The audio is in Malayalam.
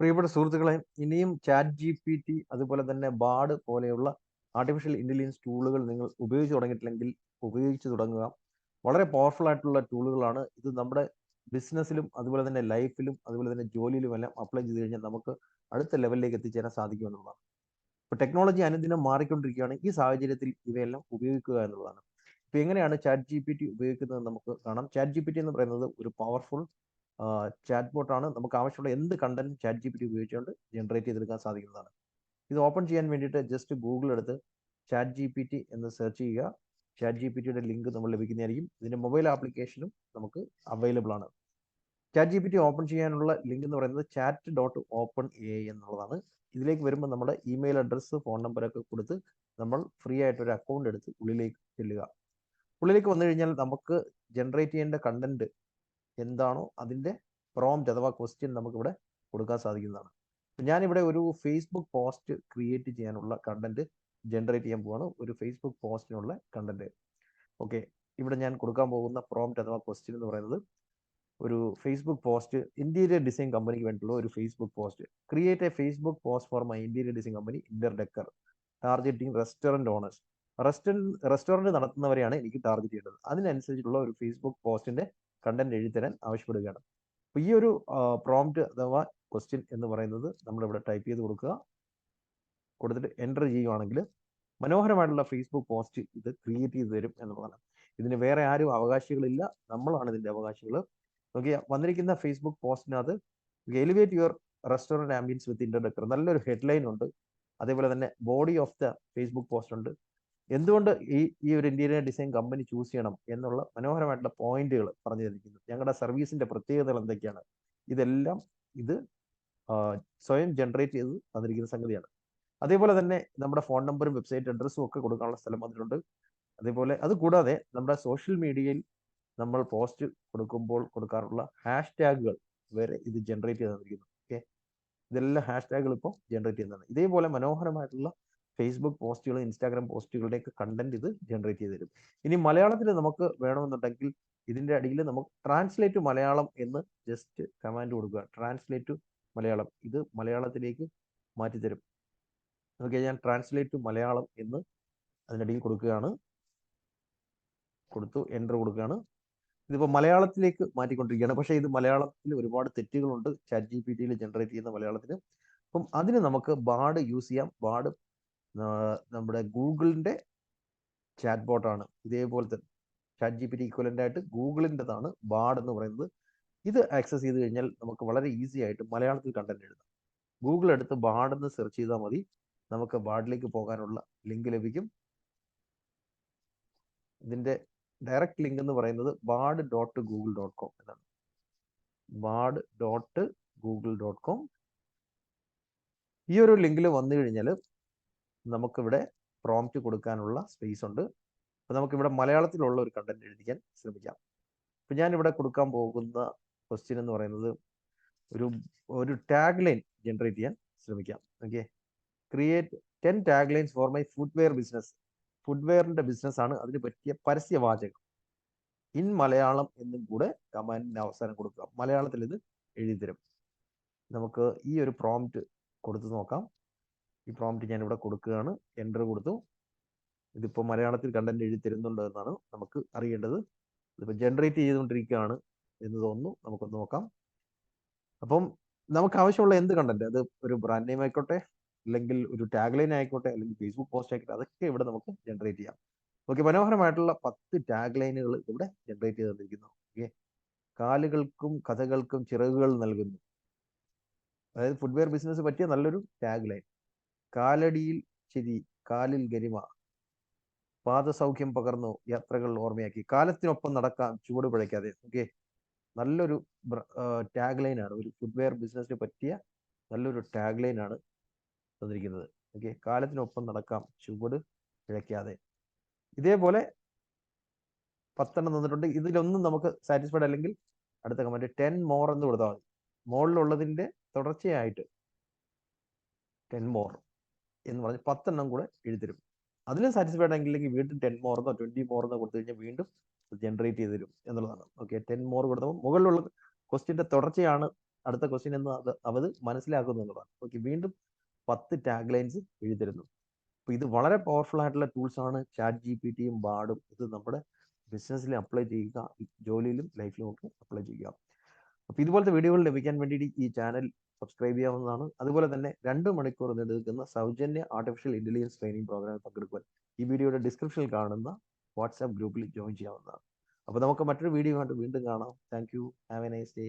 പ്രിയപ്പെട്ട സുഹൃത്തുക്കളെ ഇനിയും ചാറ്റ് ജി പി ടി അതുപോലെ തന്നെ ബാഡ് പോലെയുള്ള ആർട്ടിഫിഷ്യൽ ഇന്റലിജൻസ് ടൂളുകൾ നിങ്ങൾ ഉപയോഗിച്ച് തുടങ്ങിയിട്ടില്ലെങ്കിൽ ഉപയോഗിച്ച് തുടങ്ങുക. വളരെ പവർഫുൾ ആയിട്ടുള്ള ടൂളുകളാണ് ഇത് നമ്മുടെ ബിസിനസ്സിലും അതുപോലെ തന്നെ ലൈഫിലും അതുപോലെ തന്നെ ജോലിയിലും എല്ലാം അപ്ലൈ ചെയ്ത് കഴിഞ്ഞാൽ നമുക്ക് അടുത്ത ലെവലിലേക്ക് എത്തിച്ചേരാൻ സാധിക്കും എന്നുള്ളതാണ്. ഇപ്പോൾ ടെക്നോളജി അനുദിനം മാറിക്കൊണ്ടിരിക്കുകയാണ്. ഈ സാഹചര്യത്തിൽ ഇവയെല്ലാം ഉപയോഗിക്കുക എന്നുള്ളതാണ്. ഇപ്പൊ എങ്ങനെയാണ് ചാറ്റ് ജി പി ടി ഉപയോഗിക്കുന്നത് നമുക്ക് കാണാം. ചാറ്റ് ജി പി ടി എന്ന് പറയുന്നത് ഒരു പവർഫുൾ ചാറ്റ് ബോട്ടാണ് നമുക്ക് ആവശ്യമുള്ള എന്ത് കണ്ടന്റും ചാറ്റ് ജി പി ടി ഉപയോഗിച്ചുകൊണ്ട് ജനറേറ്റ് ചെയ്തെടുക്കാൻ സാധിക്കുന്നതാണ്. ഇത് ഓപ്പൺ ചെയ്യാൻ വേണ്ടിയിട്ട് ജസ്റ്റ് ഗൂഗിൾ എടുത്ത് ചാറ്റ് ജി പി ടി എന്ന് സെർച്ച് ചെയ്യുക. ചാറ്റ് ജി പി ടിയുടെ ലിങ്ക് നമ്മൾ ലഭിക്കുന്നതായിരിക്കും. ഇതിന്റെ മൊബൈൽ ആപ്ലിക്കേഷനും നമുക്ക് അവൈലബിൾ ആണ്. Chat G P T open ചെയ്യാനുള്ള ലിങ്ക് എന്ന് പറയുന്നത് ചാറ്റ് ഡോട്ട് ഓപ്പൺ എ എന്നുള്ളതാണ്. ഇതിലേക്ക് വരുമ്പോൾ നമ്മുടെ ഇമെയിൽ അഡ്രസ്സ് ഫോൺ നമ്പറൊക്കെ കൊടുത്ത് നമ്മൾ ഫ്രീ ആയിട്ട് ഒരു അക്കൗണ്ട് എടുത്ത് ഉള്ളിലേക്ക് ചെല്ലുക. ഉള്ളിലേക്ക് വന്നു കഴിഞ്ഞാൽ നമുക്ക് ജനറേറ്റ് ചെയ്യേണ്ട കണ്ടന്റ് എന്താണോ അതിന്റെ പ്രോംറ്റ് അഥവാ ക്വസ്റ്റ്യൻ നമുക്കിവിടെ കൊടുക്കാൻ സാധിക്കുന്നതാണ്. ഞാനിവിടെ ഒരു ഫേസ്ബുക്ക് പോസ്റ്റ് ക്രിയേറ്റ് ചെയ്യാനുള്ള കണ്ടന്റ് ജനറേറ്റ് ചെയ്യാൻ പോവാണ്. ഒരു ഫേസ്ബുക്ക് പോസ്റ്റിനുള്ള കണ്ടന്റ് ഓക്കെ ഇവിടെ ഞാൻ കൊടുക്കാൻ പോകുന്ന പ്രോംപ്റ്റ് അഥവാ ക്വസ്റ്റ്യൻ എന്ന് പറയുന്നത് ഒരു ഫേസ്ബുക്ക് പോസ്റ്റ് ഇന്റീരിയർ ഡിസൈൻ കമ്പനിക്ക് വേണ്ടിയിട്ടുള്ള ഒരു Facebook post create a Facebook post for my interior design company inter decor targeting restaurant owners restaurant restaurant നടത്തുന്നവരെയാണ് എനിക്ക് ടാർഗറ്റ് ചെയ്യേണ്ടത്. അതിനനുസരിച്ചുള്ള ഒരു ഫേസ്ബുക്ക് പോസ്റ്റിന്റെ കണ്ടന്റ് എഴുതി തരാൻ ആവശ്യപ്പെടുകയാണ്. അപ്പോൾ ഈ ഒരു പ്രോംപ്റ്റ് അഥവാ ക്വസ്റ്റ്യൻ എന്ന് പറയുന്നത് നമ്മളിവിടെ ടൈപ്പ് ചെയ്ത് കൊടുക്കുക. കൊടുത്തിട്ട് എന്റർ ചെയ്യുവാണെങ്കിൽ മനോഹരമായിട്ടുള്ള ഫേസ്ബുക്ക് പോസ്റ്റ് ഇത് ക്രിയേറ്റ് ചെയ്ത് തരും എന്നുള്ളതാണ് ഇതിന് വേറെ ആരും അവകാശികളില്ല. നമ്മളാണ് ഇതിന്റെ അവകാശികൾ നോക്കിയ വന്നിരിക്കുന്ന Facebook പോസ്റ്റിനകത്ത് elevate your restaurant ambience with interdecor നല്ലൊരു ഹെഡ്ലൈൻ ഉണ്ട്. അതേപോലെ തന്നെ body of the Facebook post ഉണ്ട്. എന്തുകൊണ്ട് ഈ ഈ ഒരു ഇന്റീരിയർ ഡിസൈൻ കമ്പനി ചൂസ് ചെയ്യണം എന്നുള്ള മനോഹരമായിട്ടുള്ള പോയിന്റുകൾ പറഞ്ഞു തന്നിരിക്കുന്നു. ഞങ്ങളുടെ സർവീസിന്റെ പ്രത്യേകതകൾ എന്തൊക്കെയാണ്? ഇതെല്ലാം ഇത് സ്വയം ജനറേറ്റ് ചെയ്ത് തന്നിരിക്കുന്ന സംഗതിയാണ്. അതേപോലെ തന്നെ നമ്മുടെ ഫോൺ നമ്പറും വെബ്സൈറ്റ് അഡ്രസ്സും ഒക്കെ കൊടുക്കാനുള്ള സ്ഥലം അതിലുണ്ട് അതേപോലെ അത് കൂടാതെ നമ്മുടെ സോഷ്യൽ മീഡിയയിൽ നമ്മൾ പോസ്റ്റ് കൊടുക്കുമ്പോൾ കൊടുക്കാറുള്ള ഹാഷ് ടാഗുകൾ വരെ ഇത് ജനറേറ്റ് ചെയ്ത് തന്നിരിക്കുന്നു. ഓക്കെ ഇതെല്ലാം ഹാഷ് ടാഗുകൾ ഇപ്പോൾ ജനറേറ്റ് ചെയ്യുന്നതാണ്. ഇതേപോലെ മനോഹരമായിട്ടുള്ള ഫേസ്ബുക്ക് പോസ്റ്റുകൾ ഇൻസ്റ്റാഗ്രാം പോസ്റ്റുകളുടെയൊക്കെ കണ്ടന്റ് ഇത് ജനറേറ്റ് ചെയ്ത് തരും. ഇനി മലയാളത്തിൽ നമുക്ക് വേണമെന്നുണ്ടെങ്കിൽ ഇതിന്റെ അടിയിൽ നമുക്ക് ട്രാൻസ്ലേറ്റ് മലയാളം എന്ന് ജസ്റ്റ് കമാൻഡ് കൊടുക്കുക. ട്രാൻസ്ലേറ്റ് മലയാളം. ഇത് മലയാളത്തിലേക്ക് മാറ്റിത്തരും ഓക്കെ ഞാൻ ട്രാൻസ്ലേറ്റ് മലയാളം എന്ന് അതിനടിയിൽ കൊടുക്കുകയാണ്. കൊടുത്തു എന്റർ കൊടുക്കുകയാണ്. ഇതിപ്പോൾ മലയാളത്തിലേക്ക് മാറ്റിക്കൊണ്ടിരിക്കുകയാണ്. പക്ഷേ ഇത് മലയാളത്തിൽ ഒരുപാട് തെറ്റുകളുണ്ട്. ചാറ്റ് ജി പി ടിയിൽ ജനറേറ്റ് ചെയ്യുന്ന മലയാളത്തിന്. അപ്പം അതിന് നമുക്ക് ബാഡ് യൂസ് ചെയ്യാം. ബാഡ് നമ്മുടെ ഗൂഗിളിന്റെ ചാറ്റ് ബോട്ടാണ് ഇതേപോലെ തന്നെ chat G P T equivalent ആയിട്ട് ഗൂഗിളിന്റെതാണ് ബാഡ് എന്ന് പറയുന്നത്. ഇത് ആക്സസ് ചെയ്ത് കഴിഞ്ഞാൽ നമുക്ക് വളരെ ഈസി ആയിട്ട് മലയാളത്തിൽ കണ്ടന്റ് എഴുതാം. ഗൂഗിൾ എടുത്ത് ബാഡ് എന്ന് സെർച്ച് ചെയ്താൽ മതി. നമുക്ക് ബാഡിലേക്ക് പോകാനുള്ള ലിങ്ക് ലഭിക്കും. ഇതിന്റെ ഡയറക്റ്റ് ലിങ്ക് എന്ന് പറയുന്നത് Bard dot Google dot com എന്നാണ്. Bard dot Google dot com ഈ ഒരു ലിങ്കിൽ വന്നു കഴിഞ്ഞാൽ നമുക്കിവിടെ പ്രോംപ്റ്റ് കൊടുക്കാനുള്ള സ്പേസ് ഉണ്ട്. അപ്പോൾ നമുക്കിവിടെ മലയാളത്തിലുള്ള ഒരു കണ്ടന്റ് എഴുതിക്കാൻ ശ്രമിക്കാം. അപ്പം ഞാനിവിടെ കൊടുക്കാൻ പോകുന്ന ക്വസ്റ്റ്യൻ എന്ന് പറയുന്നത് ഒരു ഒരു ടാഗ് ലൈൻ ജനറേറ്റ് ചെയ്യാൻ ശ്രമിക്കാം. Okay create ten tag lines for my footwear business ഫുഡ്വെയറിന്റെ business ആണ് അതിന് പറ്റിയ പരസ്യവാചകം ഇൻ മലയാളം എന്നും കൂടെ കമാൻഡിന് അവസാനം കൊടുക്കുക മലയാളത്തിൽ ഇത് എഴുതി തരും നമുക്ക് ഈ ഒരു പ്രോംപ്റ്റ് കൊടുത്തു നോക്കാം. ഈ പ്രോംപ്റ്റ് ഞാൻ ഇവിടെ കൊടുക്കുകയാണ്. എന്റർ കൊടുത്തു. ഇതിപ്പോൾ മലയാളത്തിൽ കണ്ടന്റ് എഴുതി തരുന്നുണ്ട് എന്നാണ് നമുക്ക് അറിയേണ്ടത്. ഇതിപ്പോൾ ജനറേറ്റ് ചെയ്തുകൊണ്ടിരിക്കുകയാണ് എന്ന് തോന്നുന്നു. നമുക്കൊന്ന് നോക്കാം. അപ്പം നമുക്ക് ആവശ്യമുള്ള എന്ത് കണ്ടന്റ് അത് ഒരു ബ്രാൻഡ് നെയിം ആയിക്കോട്ടെ അല്ലെങ്കിൽ ഒരു ടാഗ് ലൈൻ ആയിക്കോട്ടെ അല്ലെങ്കിൽ ഫേസ്ബുക്ക് പോസ്റ്റ് ആയിക്കോട്ടെ അതൊക്കെ ഇവിടെ നമുക്ക് ജനറേറ്റ് ചെയ്യാം. ഓക്കെ മനോഹരമായിട്ടുള്ള പത്ത് ടാഗ് ലൈനുകൾ ഇവിടെ ജനറേറ്റ് ചെയ്ത് തന്നിരിക്കുന്നു. ഓക്കെ കാലുകൾക്കും കഥകൾക്കും ചിറകുകൾ നൽകുന്നു. അതായത് ഫുഡ്വെയർ ബിസിനസ് പറ്റിയ നല്ലൊരു ടാഗ് ലൈൻ കാലടിയിൽ ചിരി കാലിൽ ഗരിമ. പാദസൗഖ്യം പകർന്നു യാത്രകൾ ഓർമ്മയാക്കി. കാലത്തിനൊപ്പം നടക്കാം ചുവട് പിഴയ്ക്കാതെ. ഓക്കെ നല്ലൊരു ടാഗ് ആണ്. ഒരു ഫുഡ്വെയർ ബിസിനസ്സിന് പറ്റിയ നല്ലൊരു ടാഗ് ആണ് തന്നിരിക്കുന്നത്. ഓക്കെ കാലത്തിനൊപ്പം നടക്കാം ചുവട് പിഴയ്ക്കാതെ. ഇതേപോലെ പത്തെണ്ണം തന്നിട്ടുണ്ട്. ഇതിലൊന്നും നമുക്ക് സാറ്റിസ്ഫൈഡ് അല്ലെങ്കിൽ അടുത്ത കമന്റ് ടെൻ മോർ എന്ന് കൊടുത്താൽ മതി. മോളിലുള്ളതിന്റെ തുടർച്ചയായിട്ട് ടെൻ മോർ എന്ന് പറഞ്ഞ് പത്തെണ്ണം കൂടെ എഴുതരും അതിലും സാറ്റിസ്ഫൈഡ് ആയില്ലെങ്കിൽ വീണ്ടും ടെൻ മോർന്നോ ട്വന്റി മോർന്നോ കൊടുത്തു കഴിഞ്ഞാൽ വീണ്ടും ജനറേറ്റ് ചെയ്ത് തരും എന്നുള്ളതാണ്. ഓക്കെ ടെൻ മോർ കൊടുത്തപ്പോൾ മുകളിലുള്ള ക്വസ്റ്റ്യന്റെ തുടർച്ചയാണ് അടുത്ത ക്വസ്റ്റ്യൻ എന്ന് അവർ മനസ്സിലാക്കുന്നു എന്നുള്ളതാണ്. ഓക്കെ വീണ്ടും പത്ത് ടാഗ് ലൈൻസ് എഴുതരുന്നു അപ്പോൾ ഇത് വളരെ പവർഫുൾ ആയിട്ടുള്ള ടൂൾസ് ആണ്. ചാറ്റ് ജി പി ടിയും ബാർഡും ഇത് നമ്മുടെ ബിസിനസ്സിൽ അപ്ലൈ ചെയ്യുക ജോലിയിലും ലൈഫിലും ഒക്കെ അപ്ലൈ ചെയ്യുക. അപ്പോൾ ഇതുപോലത്തെ വീഡിയോകൾ ലഭിക്കാൻ വേണ്ടിയിട്ട് ഈ ചാനൽ സബ്സ്ക്രൈബ് ചെയ്യാവുന്നതാണ്. അതുപോലെ തന്നെ രണ്ട് മണിക്കൂർ നീണ്ടുനിൽക്കുന്ന സൗജന്യ ആർട്ടിഫിഷ്യൽ ഇന്റലിജൻസ് ട്രെയിനിങ് പ്രോഗ്രാമിൽ പങ്കെടുക്കുവാൻ ഈ വീഡിയോയുടെ ഡിസ്ക്രിപ്ഷനിൽ കാണുന്ന വാട്സാപ്പ് ഗ്രൂപ്പിൽ ജോയിൻ ചെയ്യാവുന്നതാണ്. അപ്പോൾ നമുക്ക് മറ്റൊരു വീഡിയോ ആയിട്ട് വീണ്ടും കാണാം. Thank you have a nice day